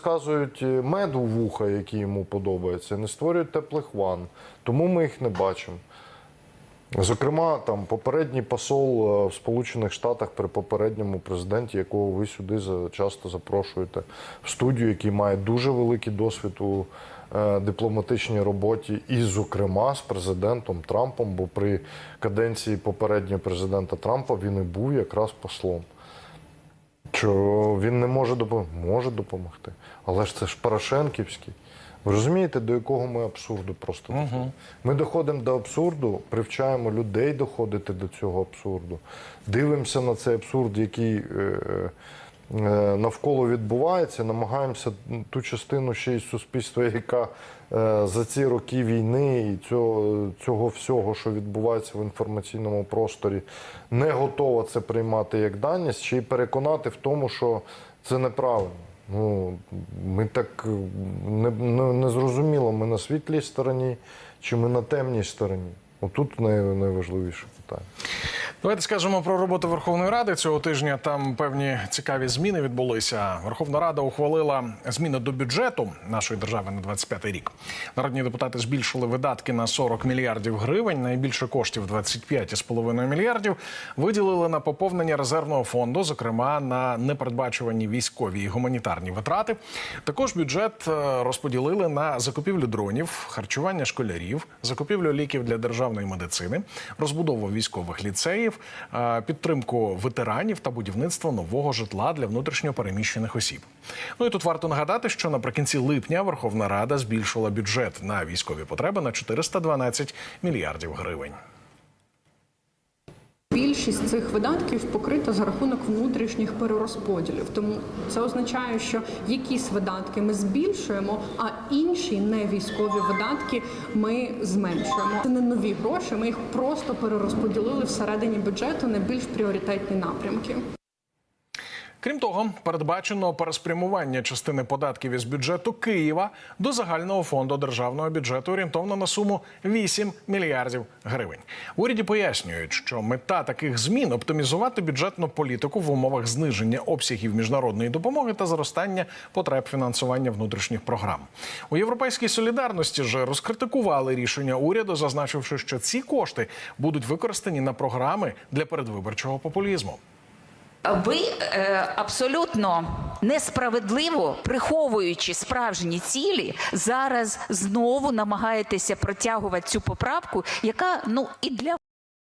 Сказують мед у вуха, який йому подобається, не створюють теплих ванн. Тому ми їх не бачимо. Зокрема, там попередній посол е, в Сполучених Штатах при попередньому президенті, якого ви сюди часто запрошуєте в студію, який має дуже великий досвід у е, дипломатичній роботі, і, зокрема, з президентом Трампом, бо при каденції попереднього президента Трампа він і був якраз послом. Що він не може допомогти? Може допомогти. Але ж це ж Порошенківський. Ви розумієте, до якого ми абсурду просто доходимо? Ми доходимо до абсурду, привчаємо людей доходити до цього абсурду, дивимося на цей абсурд, який е, е, навколо відбувається, намагаємося ту частину ще й суспільства, яка е, за ці роки війни і цього, цього всього, що відбувається в інформаційному просторі, не готова це приймати як даність, ще й переконати в тому, що це неправильно. Ну, ми так е, не, не, не зрозуміло, ми на світлій стороні чи ми на темній стороні. Отут най, найважливіше питання. Давайте скажемо про роботу Верховної Ради цього тижня. Там певні цікаві зміни відбулися. Верховна Рада ухвалила зміни до бюджету нашої держави на 25 рік. Народні депутати збільшили видатки на 40 мільярдів гривень. Найбільше коштів 25,5 мільярдів виділили на поповнення резервного фонду, зокрема на непередбачувані військові і гуманітарні витрати. Також бюджет е, розподілили на закупівлю дронів, харчування школярів, закупівлю ліків для державної медицини, розбудову військових ліцеїв, е, підтримку ветеранів та будівництво нового житла для внутрішньопереміщених осіб. Ну і тут варто нагадати, що наприкінці липня Верховна Рада збільшила бюджет на військові потреби на 412 мільярдів гривень. Більшість цих видатків покрита за рахунок внутрішніх перерозподілів. Тому це означає, що якісь видатки ми збільшуємо, а інші не військові видатки ми зменшуємо. Це не нові гроші. Ми їх просто перерозподілили всередині бюджету на більш пріоритетні напрямки. Крім того, передбачено переспрямування частини податків із бюджету Києва до загального фонду державного бюджету орієнтовно на суму 8 мільярдів гривень. Уряді пояснюють, що мета таких змін оптимізувати бюджетну політику в умовах зниження обсягів міжнародної допомоги та зростання потреб фінансування внутрішніх програм. У європейській солідарності ж розкритикували рішення уряду, зазначивши, що ці кошти будуть використані на програми для передвиборчого популізму. Ви е, абсолютно несправедливо приховуючи справжні цілі, зараз знову намагаєтеся протягувати цю поправку, яка ну і для